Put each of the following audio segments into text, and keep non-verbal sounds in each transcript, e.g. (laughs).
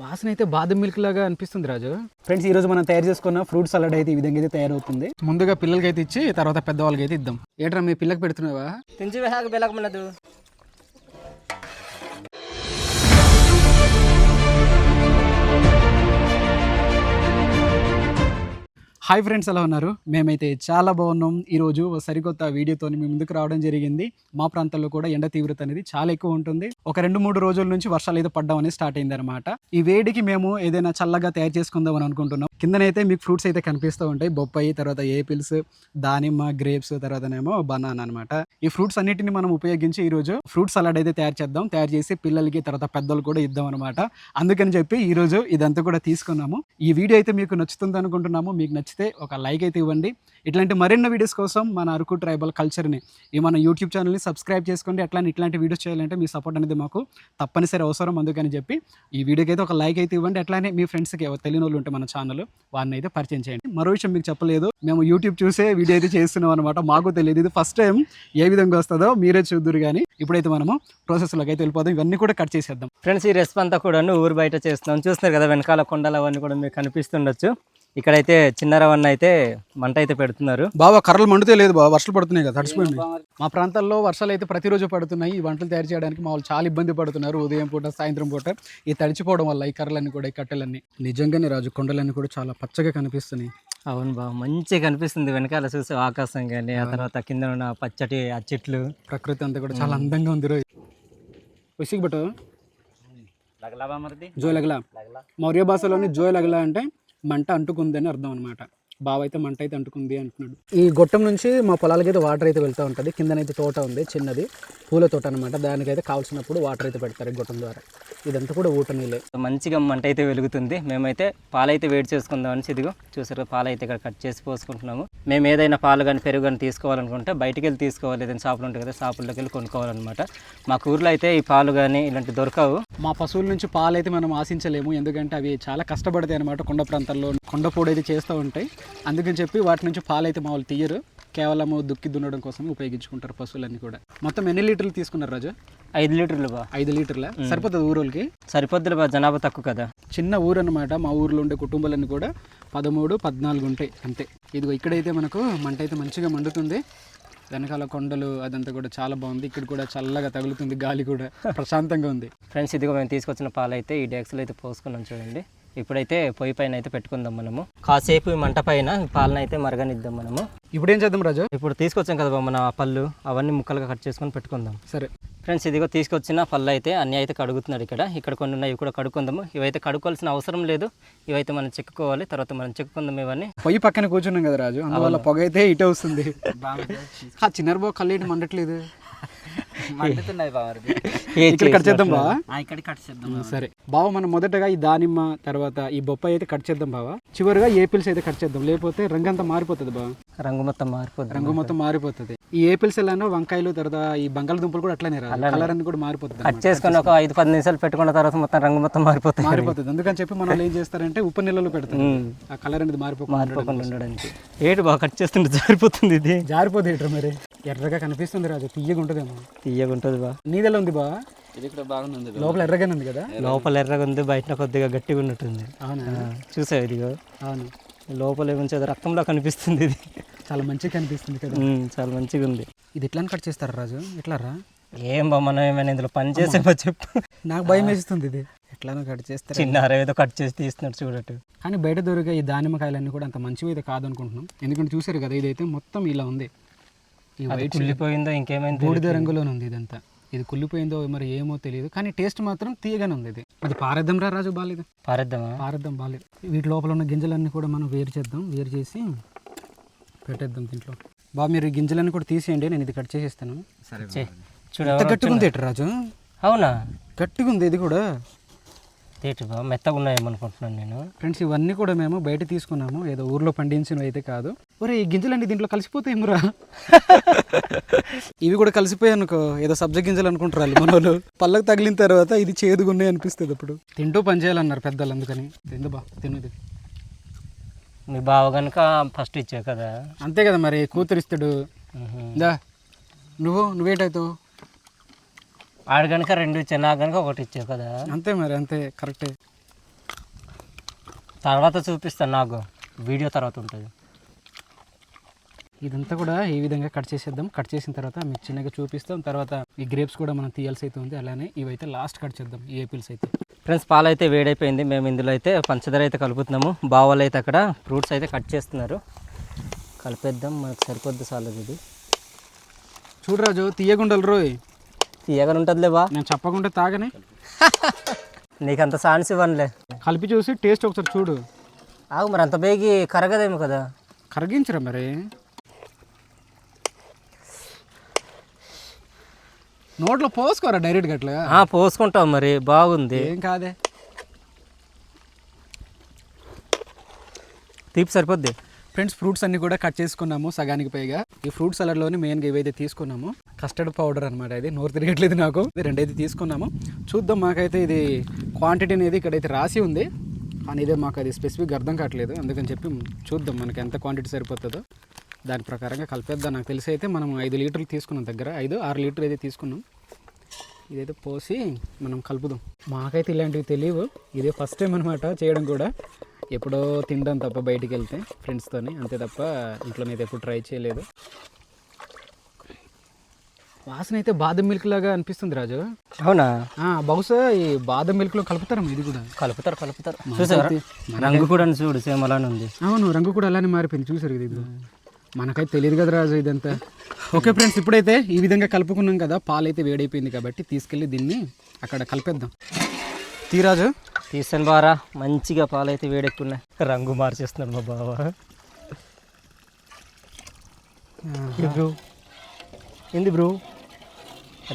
వాసన అయితే బాదం మిల్క్ లాగా అనిపిస్తుంది రాజు. ఫ్రెండ్స్ ఈ రోజు మనం తయారు చేసుకున్న ఫ్రూట్ సలాడ్ అయితే ఈ విధంగా అయితే తయారవుతుంది. ముందుగా పిల్లలకి అయితే ఇచ్చి తర్వాత పెద్దవాళ్ళకి అయితే ఇద్దాం. ఏంట్రా మీ పిల్లకి పెడుతున్నావా? హాయ్ ఫ్రెండ్స్ ఎలా ఉన్నారు? మేమైతే చాలా బాగున్నాం. ఈరోజు ఓ సరికొత్త వీడియోతో మేము ముందుకు రావడం జరిగింది. మా ప్రాంతంలో కూడా ఎండ తీవ్రత అనేది చాలా ఎక్కువ ఉంటుంది. ఒక రెండు మూడు రోజుల నుంచి వర్షాలు అయితే పడ్డం అనేది స్టార్ట్ అయింది అనమాట ఈ వేడికి మేము ఏదైనా చల్లగా తయారు చేసుకుందాం అని అనుకుంటున్నాం. కిందనైతే మీకు ఫ్రూట్స్ అయితే కనిపిస్తూ ఉంటాయి. బొప్పాయి తర్వాత ఏపిల్స్ దానిమ్మ గ్రేప్స్ తర్వాతనేమో బనానా అనమాట ఈ ఫ్రూట్స్ అన్నిటిని మనం ఉపయోగించి ఈ రోజు ఫ్రూట్ సలాడ్ అయితే తయారు చేద్దాం. తయారు చేసి పిల్లలకి తర్వాత పెద్దలు కూడా ఇద్దాం అనమాట అందుకని చెప్పి ఈ రోజు ఇదంతా కూడా తీసుకున్నాము. ఈ వీడియో అయితే మీకు నచ్చుతుంది అనుకుంటున్నాము. మీకు నచ్చితే ఒక లైక్ అయితే ఇవ్వండి. ఇట్లాంటి మరిన్ని వీడియోస్ కోసం మన అరకు ట్రైబల్ కల్చర్ని ఈ మన యూట్యూబ్ ఛానల్ని సబ్స్క్రైబ్ చేసుకోండి. అట్లానే ఇట్లాంటి వీడియోస్ చేయాలంటే మీ సపోర్ట్ అనేది మాకు తప్పనిసరి అవసరం. అందుకని చెప్పి ఈ వీడియోకి అయితే ఒక లైక్ అయితే ఇవ్వండి. అట్లానే మీ ఫ్రెండ్స్కి ఎవరు తెలియని వాళ్ళు ఉంటే మన ఛానల్ వారిని అయితే పరిచయం చేయండి. మరో విషయం మీకు చెప్పలేదు. మేము యూట్యూబ్ చూసే వీడియో అయితే చేస్తున్నాం అనమాట మాకు తెలియదు. ఇది ఫస్ట్ టైం ఏ విధంగా వస్తుందో మీరే చూద్దరు కానీ ఇప్పుడైతే మనము ప్రాసెస్లోకి అయితే వెళ్ళిపోదాం. ఇవన్నీ కూడా కట్ చేసేద్దాం. ఫ్రెండ్స్ ఈ రెసిపీ అంతా కూడా ఊరు బయట చేస్తున్నాం. చూస్తున్నారు కదా వెనకాల కొండలు అవన్నీ కూడా మీకు కనిపిస్తుండొచ్చు. ఇక్కడైతే చిన్నరవన్న అయితే మంట అయితే పెడుతున్నారు. బాబా కర్రలు మండుతే లేదు బాబా వర్షాలు పడుతున్నాయి కదా తడిసిపోయింది. మా ప్రాంతాల్లో వర్షాలు అయితే ప్రతిరోజు పడుతున్నాయి. ఈ వంటలు తయారు చేయడానికి మా వాళ్ళు చాలా ఇబ్బంది పడుతున్నారు. ఉదయం పూట సాయంత్రం పూట. ఈ తడిచిపోవడం వల్ల ఈ కర్రలన్నీ కూడా ఈ కట్టెలన్నీ. నిజంగానే రాజు కొండలన్నీ కూడా చాలా పచ్చగా కనిపిస్తున్నాయి. అవును బా మంచిగా కనిపిస్తుంది. వెనకాల చూసి ఆకాశం కానీ ఆ తర్వాత కింద ఉన్న పచ్చటి ఆ చెట్లు. ప్రకృతి అంతా కూడా చాలా అందంగా ఉంది రోజు. విసిగి బట్టు జో లగలా. మౌర్య భాషలోని జో లగలా అంటే మంట అంటుకుందని అర్థం అనమాట బావ అయితే మంట అయితే అంటుకుంది అంటున్నాడు. ఈ గొట్టం నుంచి మా పొలాలకి అయితే వాటర్ అయితే వెళ్తూ ఉంటుంది. కిందనైతే తోట ఉంది చిన్నది. పూల తోట అనమాట దానికైతే కావాల్సినప్పుడు వాటర్ అయితే పెడతారు ఈ గొట్టం ద్వారా. ఇదంతా కూడా ఊట నీళ్ళే. మంచిగా మంట అయితే వెలుగుతుంది. మేమైతే పాలైతే వేడి చేసుకుందాం అని ఇదిగో చూసారు పాలు అయితే ఇక్కడ కట్ చేసి పోసుకుంటున్నాము. మేము ఏదైనా పాలు కానీ పెరుగు కానీ తీసుకోవాలనుకుంటే బయటికి వెళ్ళి తీసుకోవాలి. ఏదైనా షాపులు ఉంటాయి కదా షాపుల్లోకి వెళ్ళి కొనుక్కోవాలన్నమాట. మాకు ఊర్లో అయితే ఈ పాలు కానీ ఇలాంటి దొరకవు. మా పశువుల నుంచి పాలు అయితే మనం ఆశించలేము. ఎందుకంటే అవి చాలా కష్టపడతాయి అనమాట కొండ ప్రాంతాల్లో. కొండ పొడి అయితే చేస్తూ ఉంటాయి. అందుకని చెప్పి వాటి నుంచి పాలు అయితే మా వాళ్ళు తీయరు. కేవలం దుక్కి దున్నడం కోసం ఉపయోగించుకుంటారు పశువులన్నీ కూడా. మొత్తం ఎన్ని లీటర్లు తీసుకున్నారు రాజు? ఐదు లీటర్లు బా. ఐదు లీటర్ల? సరిపోతుంది ఊరోళ్ళకి? సరిపోద్దులు బా జనాభా తక్కువ కదా. చిన్న ఊరు అనమాట మా ఊర్లో ఉండే కుటుంబాలన్నీ కూడా పదమూడు పద్నాలుగు ఉంటాయి అంతే. ఇదిగో ఇక్కడైతే మనకు మంట అయితే మంచిగా మండుతుంది. వెనకాల కొండలు అదంతా కూడా చాలా బాగుంది. ఇక్కడ కూడా చల్లగా తగులుతుంది గాలి కూడా ప్రశాంతంగా ఉంది. ఫ్రెండ్స్ ఇదిగో మేము తీసుకొచ్చిన పాలు అయితే ఈ డెక్స్లో అయితే పోసుకున్నాం చూడండి. ఇప్పుడైతే పొయ్యి పైన అయితే పెట్టుకుందాం మనము. కాసేపు మంట పైన పాలను అయితే మరగనిద్దాం మనము. ఇప్పుడు ఏం చేద్దాం రాజు? ఇప్పుడు తీసుకొచ్చాం కదా మన పళ్ళు. అవన్నీ ముక్కలుగా కట్ చేసుకొని పెట్టుకుందాం. సరే. ఫ్రెండ్స్ ఇదిగో తీసుకొచ్చిన పళ్ళు అయితే అన్నీ అయితే కడుగుతున్నాడు ఇక్కడ. ఇక్కడ కొన్ని ఉన్నాయి కూడా కడుక్కుందాము. ఇవైతే కడుక్కోవాల్సిన అవసరం లేదు. ఇవైతే మనం చెక్కుకోవాలి తర్వాత మనం చెక్కుకుందాం ఇవన్నీ. పొయ్యి పక్కన కూర్చున్నాం కదా రాజు అందువల్ల పొగ అయితే ఇటే వస్తుంది. ఆ చిన్నారు బాబు కళ్ళు మండట్లేదు? (laughs) మండుతున్నాయి బావరిది ఏ ఇక్కడ కట్ చేద్దాం బా ఇక్కడ కట్ చేద్దాం సరే. బావ మనం మొదటగా ఈ దానిమ్మ తర్వాత ఈ బొప్పాయి అయితే కట్ చేద్దాం బావ. చివరిగా ఏపిల్స్ అయితే కట్ చేద్దాం. లేకపోతే రంగు అంతా మారిపోతుంది బావ. రంగు మొత్తం మారిపోద్ది రంగు మొత్తం మారిపోతుంది. ఈ ఏపిల్స్ ఎలానో వంకాయలు తర్వాత ఈ బంగాళదుంపలు కూడా అట్లనే రా కలర్ అన్ని కూడా మారిపోతుంది కట్ చేసుకొని ఒక ఐదు పది నిమిషాలు పెట్టుకున్న తర్వాత మొత్తం రంగు మొత్తం మారిపోతుంది. మారిపోతుంది. అందుకని చెప్పి మనం ఏం చేస్తారంటే ఉప్పు నీళ్ళలో పెడతారు. ఉమ్. ఆ కలర్ అనేది మారిపోకుండా మారిపోకుండా ఉండడానికి. ఏంటి బాగా కట్ చేస్తుంటే జారిపోతుంది ఇది? జారిపోతుంది ఇట్రా మరి. ఎర్రగా కనిపిస్తుంది రాజు. తీయగా ఉంటుందేమో. తీయగా ఉంటుంది బా. నీదెలా ఉంది బా? ఇది కూడా బాగుంది లోపల ఎర్రగానే ఉంది కదా? లోపల ఎర్రగా ఉంది బయట కొద్దిగా గట్టిగా ఉన్నట్టుంది. అవునా? చూసావు ఇదిగో? అవును. లోపల అది రక్తంలో కనిపిస్తుంది ఇది. చాలా మంచిగా కనిపిస్తుంది కదా? చాలా మంచిగా ఉంది. ఇది ఎట్లా కట్ చేస్తారా రాజు? ఎట్లా రా? ఏం బా మనం ఏమైనా ఇందులో పని చేసేమో చెప్పు. నాకు భయం వేస్తుంది ఇది. ఎట్లానో కట్ చేస్తారు? చిన్న అరవేదో కట్ చేసి తీస్తున్నాడు చూడట్టు. కానీ బయట దొరికే ఈ దానిమ్మకాయలన్నీ కూడా అంత మంచివి అయితే కాదనుకుంటున్నాం. ఎందుకంటే చూసారు కదా ఇదైతే మొత్తం ఇలా ఉంది. ఈ వైట్ కుళ్ళిపోయిందో ఇంకేమైంది బూడిద రంగులోనే ఉంది ఇదంతా. ఇది కుళ్ళిపోయిందో మరి ఏమో తెలియదు. కానీ టేస్ట్ మాత్రం తీయగానే ఉంది ఇది. అది పారేద్దాం రా రాజు బాగాలేదు పారేద్దామా? పారేద్దాం బాగాలేదు వీటి లోపల ఉన్న గింజలన్నీ కూడా మనం వేరు చేద్దాం. వేరు చేసి పెట్టేద్దాం దీంట్లో. బాగా మీరు ఈ గింజలన్నీ కూడా తీసేయండి. నేను ఇది కట్ చేసేస్తాను. సరే చూడు ఎట్రా రాజు? అవునా? గట్టిగా ఉంది ఇది కూడా. తేటి బా మెత్తగా ఉన్నాయేమనుకుంటున్నాను నేను. ఫ్రెండ్స్ ఇవన్నీ కూడా మేము బయట తీసుకున్నాము. ఏదో ఊర్లో పండించినవి అయితే కాదు. ఒరే ఈ గింజలన్నీ దీంట్లో కలిసిపోతాయేమరా (laughs) ఇవి కూడా కలిసిపోయాయి అనుకో ఏదో సబ్జ గింజలు అనుకుంటారు మన వాళ్ళు పళ్ళకు తగిలిన తర్వాత ఇది చేదుగా ఉన్నాయి అనిపిస్తుంది అప్పుడు. తింటూ పని చేయాలన్నారు పెద్దలు అందుకని. తిందు బా తిన్నది మీ బావ కనుక ఫస్ట్ ఇచ్చావు కదా. అంతే కదా మరి కూతురిస్తాడు. నువ్వు నువ్వేటవుతావు? ఆడు కనుక రెండు ఇచ్చావు నాకు కనుక ఒకటి ఇచ్చావు కదా. అంతే మరి అంతే కరెక్టే. తర్వాత చూపిస్తాను నాకు వీడియో తర్వాత ఉంటుంది. ఇదంతా కూడా ఈ విధంగా కట్ చేసేద్దాం. కట్ చేసిన తర్వాత మీకు చిన్నగా చూపిస్తాం. తర్వాత ఈ గ్రేప్స్ కూడా మనం తీయాల్సి అయితే ఉంది అలానే ఇవైతే లాస్ట్ కట్ చేద్దాం ఈ ఏపిల్స్ అయితే. ఫ్రెండ్స్ పాలు అయితే వేడైపోయింది. మేము ఇందులో అయితే పంచదార అయితే కలుపుతున్నాము. బావాలు అయితే అక్కడ ఫ్రూట్స్ అయితే కట్ చేస్తున్నారు. కలిపేద్దాం మనకు సరిపోద్ది చాలు ఇది. చూడరాజు తీయగుండలు రోయ్. తీయగా ఉంటుందిలే బా. నేను చెప్పకుండా తాగనే. (laughs) నీకు అంత ఛాన్స్ ఇవ్వనులే. కలిపి చూసి టేస్ట్ ఒకసారి చూడు. ఆగు మరి అంత బేగి కరగదేమో కదా. కరిగించరా మరి. నోట్లో పోసుకోరా డైరెక్ట్గా అట్లా? పోసుకుంటాం మరి బాగుంది. ఏం కాదే. తీపి సరిపోద్ది. ఫ్రెండ్స్ ఫ్రూట్స్ అన్ని కూడా కట్ చేసుకున్నాము సగానికి పైగా. ఈ ఫ్రూట్ సలాడ్లోని మెయిన్గా ఏవైతే తీసుకున్నాము కస్టర్డ్ పౌడర్ అనమాట ఇది. నోరు తిరగట్లేదు నాకు. రెండైతే తీసుకున్నాము. చూద్దాం మాకైతే ఇది క్వాంటిటీ అనేది ఇక్కడైతే రాసి ఉంది. కానీ ఇదే మాకు అది స్పెసిఫిక్ అర్థం కావట్లేదు. అందుకని చెప్పి చూద్దాం మనకి ఎంత క్వాంటిటీ సరిపోతుందో. దాని ప్రకారంగా కలిపేద్దాం. నాకు తెలిసి అయితే మనం ఐదు లీటర్లు తీసుకున్నాం దగ్గర. ఐదు ఆరు లీటర్ అయితే తీసుకున్నాం. ఇదైతే పోసి మనం కలుపుదాం. మాకైతే ఇలాంటివి తెలియవు. ఇదే ఫస్ట్ టైం అనమాట చేయడం కూడా. ఎప్పుడో తినడం తప్ప బయటికి వెళ్తే ఫ్రెండ్స్తోని అంతే తప్ప ఇంట్లోనైతే ఎప్పుడు ట్రై చేయలేదు. వాసన అయితే బాదం మిల్క్ లాగా అనిపిస్తుంది రాజు. అవునా? బహుశా ఈ బాదం మిల్క్లో కలుపుతారు ఇది కూడా. కలుపుతారు కలుపుతారు. చూసారా రంగు కూడా చూడు సేమ్ అలానే ఉంది. అవును రంగు కూడా అలానే మారిపోయింది చూసారు ఇది మనకైతే తెలియదు కదా రాజు ఇదంతా. (laughs) ఓకే ఫ్రెండ్స్ ఇప్పుడైతే ఈ విధంగా కలుపుకున్నాం కదా పాలు అయితే వేడైపోయింది కాబట్టి తీసుకెళ్ళి దీన్ని అక్కడ కలిపేద్దాం. తీరాజు తీసాను బారా మంచిగా పాలు అయితే వేడెక్కున్నాయి రంగు మార్చేస్తున్నాడు మా బావ. బ్రో? ఏంది బ్రో?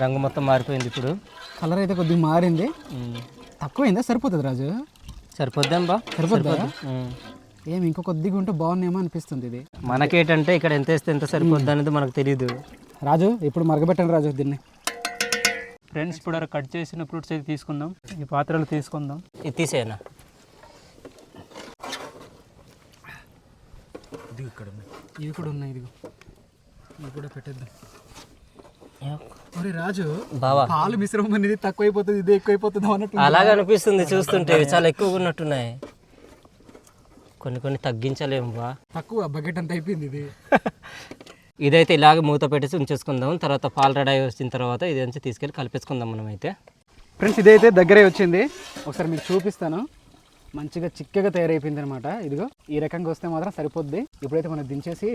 రంగు మొత్తం మారిపోయింది ఇప్పుడు. కలర్ అయితే కొద్దిగా మారింది. తక్కువైందా? సరిపోతుంది రాజు? సరిపోద్దాం బా. సరిపోద్దా? ఉమ్. ఏం ఇంకో కొద్దిగా ఉంటే బాగున్నాయేమో అనిపిస్తుంది ఇది. మనకేంటంటే ఇక్కడ ఎంత వేస్తే ఎంత సరిపోద్ది అనేది మనకు తెలియదు రాజు ఇప్పుడు మరగబెట్టండి రాజు దీన్ని. ఫ్రెండ్స్ ఇప్పుడు కట్ చేసిన ఫ్రూట్స్ అయితే తీసుకుందాం. ఈ పాత్రలు తీసుకుందాం. ఇది తీసేయనా? ఇవి కూడా ఉన్నాయి ఇదిగో. ఇవి కూడా పెట్టేద్దాం. మరి రాజు బావా. పాలు మిశ్రమం అనేది తక్కువైపోతుంది ఇది ఎక్కువైపోతుంది అన్నట్టు అలాగే అనిపిస్తుంది చూస్తుంటే చాలా ఎక్కువగా ఉన్నట్టున్నాయి. కొన్ని కొన్ని తగ్గించలేము బా. తక్కువ బకెట్ అంత అయిపోయింది ఇది. (laughs) ఇదైతే ఇలాగే మూత పెట్టేసి ఉంచేసుకుందాం. తర్వాత పాలు రెడీ వచ్చిన తర్వాత ఇది నుంచి తీసుకెళ్ళి కలిపేసుకుందాం మనం అయితే ఫ్రెండ్స్ ఇదైతే దగ్గరే వచ్చింది. ఒకసారి మీకు చూపిస్తాను. మంచిగా చిక్కగా తయారైపోయింది అనమాట ఇదిగో ఈ రకంగా వస్తే మాత్రం సరిపోద్ది. ఇప్పుడైతే మనం దించేసి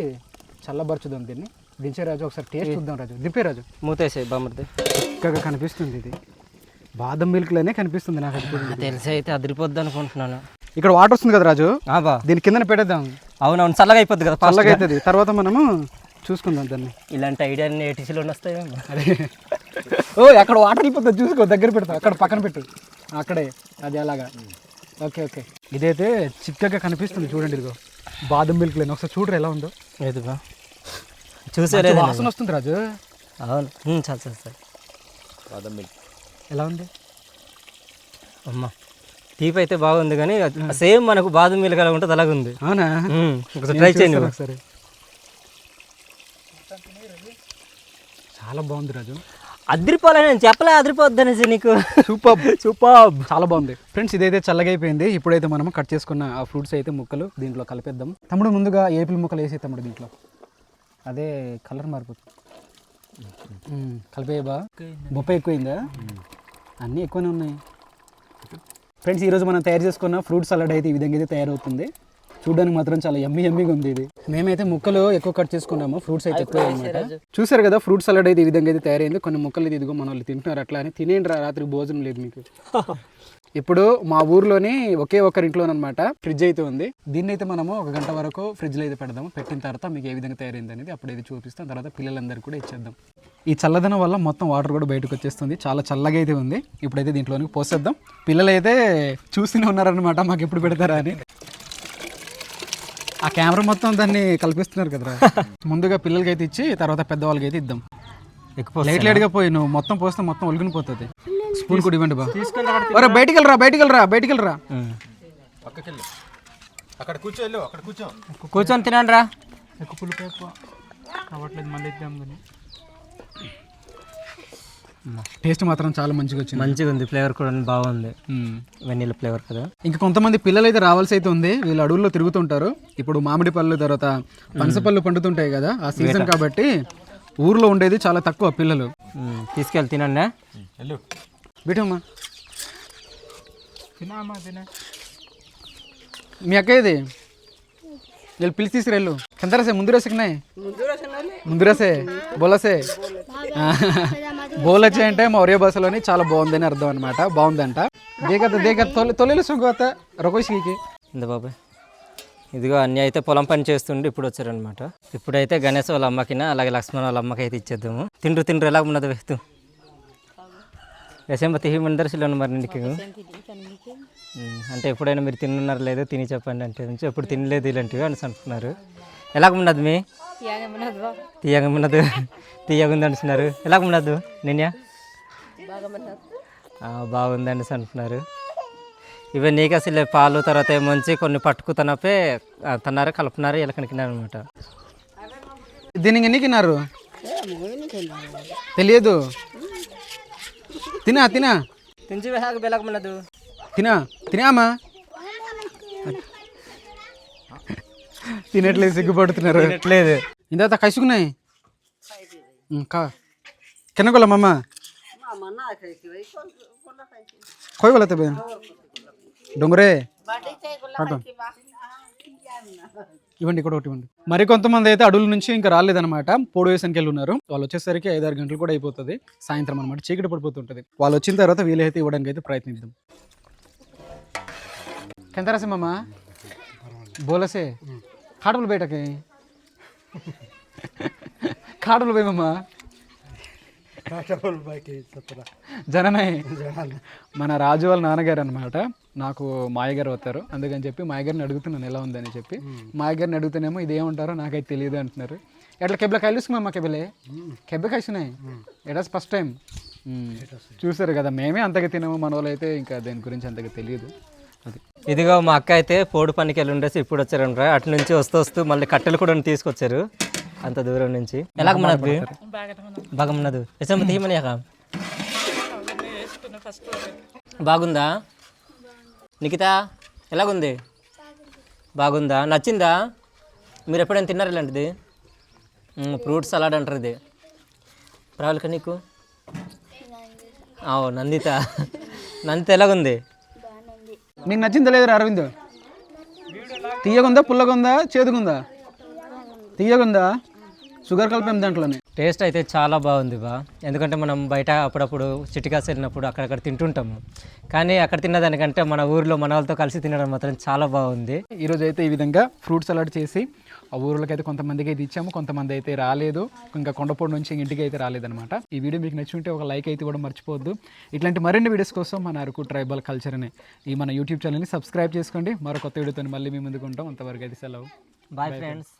చల్లబరుచుదాం దీన్ని. దించే రాజు ఒకసారి టేస్ట్ చూద్దాం రాజు. దింపే రాజు. మూతేసే బామ్మది చిక్కగా కనిపిస్తుంది ఇది. బాదం మిల్క్లోనే కనిపిస్తుంది నాకు. తెలిసి అయితే అదిరిపోద్ది అనుకుంటున్నాను. ఇక్కడ వాటర్ వస్తుంది కదా రాజు? ఆ బా. దీని కిందన పెట్టేద్దాం. అవునవును చల్లగా అయిపోద్ది కదా. చల్లగా అవుతుంది తర్వాత మనము చూసుకుందాం దాన్ని. ఇలాంటి ఐడియా అన్ని ఏటీసీలో వస్తాయేమో అదే ఓ అక్కడ వాటర్ వెళ్ళిపోతుంది చూసుకో దగ్గర పెడతా అక్కడ పక్కన పెట్టు. అక్కడే అది అలాగా. Okay okay. ఇదైతే చిక్కగా కనిపిస్తుంది చూడండి ఇదిగో. బాదం మిల్క్ లేని. ఒకసారి చూడరు ఎలా ఉందో? లేదు బా? చూసే వాసన వస్తుంది రాజు. అవును. చాలు చాలు చాలు. ఎలా ఉంది? అమ్మ తీపి అయితే బాగుంది కానీ సేమ్ మనకు బాదం మిల్క్ ఎలా ఉంటుంది అలాగే ఉంది అవునా? ఒకసారి ట్రై చేయండి. ఒకసారి. చాలా బాగుంది రాజు. అదిరిపోలే నేను చెప్పలే అదిరిపోద్ది అనేసి నీకు. సూపర్. సూపర్. చాలా బాగుంది. ఫ్రెండ్స్ ఇదైతే చల్లగా అయిపోయింది. ఇప్పుడైతే మనం కట్ చేసుకున్న ఆ ఫ్రూట్స్ అయితే ముక్కలు దీంట్లో కలిపేద్దాం. తమ్ముడు ముందుగా ఏపిల్ ముక్కలు వేసే తమ్ముడు దీంట్లో. అదే కలర్ మారిపోతుంది మ్మ్. కలిపేయ బా ముప్పై ఎక్కువైందా? అన్నీ ఎక్కువనే ఉన్నాయి. ఫ్రెండ్స్ ఈరోజు మనం తయారు చేసుకున్న ఫ్రూట్ సలాడ్ అయితే ఈ విధంగా అయితే తయారవుతుంది. చూడడానికి మాత్రం చాలా ఎమ్మి ఎమ్మిగా ఉంది ఇది. మేమైతే ముక్కలు ఎక్కువ కట్ చేసుకున్నాము ఫ్రూట్స్ అయితే ఎక్కువ అనమాట చూసారు కదా ఫ్రూట్ సలాడ్ అయితే ఈ విధంగా అయితే తయారైంది. కొన్ని ముక్కలు ఇది ఇదిగో మన వాళ్ళు తింటున్నారు అట్లా అని. తినేయండి రాత్రి భోజనం లేదు మీకు. (laughs) ఇప్పుడు మా ఊర్లోని ఒకే ఒక్కరింట్లో అనమాట ఫ్రిడ్జ్ అయితే ఉంది. దీన్ని అయితే మనము ఒక గంట వరకు ఫ్రిడ్జ్లో అయితే పెడదాము. పెట్టిన తర్వాత మీకు ఏ విధంగా తయారైంది అనేది అప్పుడు అయితే చూపిస్తాం. తర్వాత పిల్లలందరికీ కూడా ఇచ్చేద్దాం. ఈ చల్లదనం వల్ల మొత్తం వాటర్ కూడా బయటకు వచ్చేస్తుంది. చాలా చల్లగా అయితే ఉంది. ఇప్పుడైతే దీంట్లోనికి పోసేద్దాం. పిల్లలు అయితే చూస్తూనే ఉన్నారనమాట మాకు ఎప్పుడు పెడతారా అని. ఆ కెమెరా మొత్తం దాన్ని కల్పిస్తున్నారు కదరా. (laughs) ముందుగా పిల్లలకి అయితే ఇచ్చి తర్వాత పెద్దవాళ్ళకి అయితే ఇద్దాం. ఎక్కువ లైట్ లైట్గా పోయి నువ్వు మొత్తం పోస్తే మొత్తం ఒలిగిన పోతుంది. స్పూన్ కూడా ఇవ్వండి బా. ఒరే బయటికి వెళ్ళరా బయటికి వెళ్ళరా బయటికి వెళ్ళరా కూర్చొని తినండి రా ఎక్కువ. పులిపేపు అవ్వట్లేదు మళ్ళీ ఇద్దాం కానీ. టేస్ట్ మాత్రం చాలా మంచిగా వచ్చింది. మంచిగా ఉంది ఫ్లేవర్ కూడా బాగుంది. మ్మ్. వెన్నీల ఫ్లేవర్ కదా. ఇంకా కొంతమంది పిల్లలు అయితే రావాల్సి అయితే ఉంది వీళ్ళు అడవుల్లో తిరుగుతుంటారు. ఇప్పుడు మామిడి పళ్ళు తర్వాత పనస పళ్ళు పండుతుంటాయి కదా ఆ సీజన్ కాబట్టి ఊర్లో ఉండేది చాలా తక్కువ పిల్లలు. తీసుకెళ్ళి తినండి. బిటమ్మా మీ అక్క ఇది వీళ్ళు పిలిచి తీసుకురెళ్ళు ఎంత రసే ముందు రసకున్నాయి ముందు రసే బోలసే బోలచ్చే అంటే మా ఒరియా భాషలోని చాలా బాగుందని అర్థం అనమాట బాగుందంట. దేగత దేగత తొలి తొలిలు సుగత రకోషికి ఇంద బాబాయ్. ఇదిగో అన్నీ అయితే పొలం పని చేస్తుండే ఇప్పుడు వచ్చారనమాట ఇప్పుడైతే గణేష్ వాళ్ళ అమ్మకినా అలాగే లక్ష్మణ్ వాళ్ళ అమ్మకి అయితే ఇచ్చేద్దాము. తిండ్రు తిండ్రు ఎలా ఉన్నది వెళ్తూ యశంపతి హిమందర్శిలో మరి నీకు అంటే ఎప్పుడైనా మీరు తిన్నున్నారు లేదో తిని చెప్పండి అంటే. నుంచి ఎప్పుడు తినలేదు ఇలాంటివి అని అంటున్నారు ఎలా ఉన్నది మీ? తీయగా ఉన్నది తీయగా ఉంది అంటున్నారు. ఎలా ఉన్నది నేనే బాగుంది అనేసి అంటున్నారు. ఇవి నీకు అసలు పాలు తర్వాత ఏమొంచి కొన్ని పట్టుకు తనపే ఆ, తన్నారు కలుపుతున్నారు ఎలకనికి అనమాట దీనికి ఎన్ని తిన్నారు? తెలియదు. తినా తినా. తించి బెలకమన్నదు తినా తినామా? తినట్లేదు సిగ్గుపడుతున్నారు. లేదు ఇంత కసుకున్నాయి. కా కెనకొల్లమ్మ కోయగల తెబే డొంగరే. పట్టు. ఇవ్వండి ఇక్కడ ఒకటి ఇవ్వండి. మరి కొంతమంది అయితే అడవుల నుంచి ఇంకా రాలేదన్నమాట. పోడు వేసానికి వెళ్ళి ఉన్నారు వాళ్ళు వచ్చేసరికి ఐదారు గంటలు కూడా అయిపోతుంది. సాయంత్రం అనమాట చీకటి పడిపోతుంటుంది. వాళ్ళు వచ్చిన తర్వాత వీలైతే ఇవ్వడానికి అయితే ప్రయత్నిద్దాం. ఎంత రసమమ్మ బోలసే. కాడలు బయటకి. కాడలు పోయమమ్మా జననే మన రాజు వాళ్ళ నాన్నగారు అనమాట నాకు మాయగారు అవుతారు. అందుకని చెప్పి మాయగారిని అడుగుతున్నాను ఎలా ఉందని చెప్పి. మాయగారిని అడుగుతానేమో ఇది ఏమంటారో నాకైతే తెలియదు అంటున్నారు. ఎట్లా కెబ్బల? కలుసుకుమమ్మా కెబ్బలే కెబ్బ కలిసినాయి ఎటాస్ ఫస్ట్ టైం చూసారు కదా మేమే అంతగా తినము మన వాళ్ళు అయితే ఇంకా దాని గురించి అంతగా తెలియదు. అది. ఇదిగో మా అక్క అయితే పోడు పనికి వెళ్ళి ఉండేసి ఇప్పుడు వచ్చారనరా అటు నుంచి వస్తూ వస్తూ మళ్ళీ కట్టెలు కూడా తీసుకొచ్చారు. అంత దూరం నుంచి. ఎలాగ మనది బాగా ఉన్నది. యశంపతి ఏమనియాక బాగుందా? నిఖిత ఎలాగుంది? బాగుందా? నచ్చిందా? మీరు ఎప్పుడైనా తిన్నారా ఇలాంటిది? ఫ్రూట్ సలాడ్ అంటారు ఇది. రావులక నీకు? అవు నందిత. నందిత ఎలాగుంది? నీకు నచ్చిందా లేదా అరవింద్? తీయగుందా పుల్లగుందా చేదుగుందా? తీయగుందా? షుగర్ కలిపాం దాంట్లోనే? టేస్ట్ అయితే చాలా బాగుంది బా. ఎందుకంటే మనం బయట అప్పుడప్పుడు చిటికాస్ వెళ్ళినప్పుడు అక్కడక్కడ తింటుంటాము. కానీ అక్కడ తిన్నదానికంటే మన ఊర్లో మన వాళ్ళతో కలిసి తినడం మాత్రం చాలా బాగుంది. ఈరోజు అయితే ఈ విధంగా ఫ్రూట్ సలాడ్ చేసి ఆ ఊర్లోకి అయితే కొంతమందికి అయితే ఇచ్చాము కొంతమంది అయితే రాలేదు. ఇంకా కొండపూడి నుంచి ఇంటికి అయితే రాలేదన్నమాట. ఈ వీడియో మీకు నచ్చుంటే ఒక లైక్ అయితే కూడా మర్చిపోవద్దు. ఇట్లాంటి మరిన్ని వీడియోస్ కోసం మన అరకు ట్రైబల్ కల్చర్ అనే ఈ మన యూట్యూబ్ ఛానల్ని సబ్స్క్రైబ్ చేసుకోండి. మరో కొత్త వీడియోతో మళ్ళీ మీ ముందుకు ఉంటాం. అంతవరకు అయితే సెలవు. Bye friends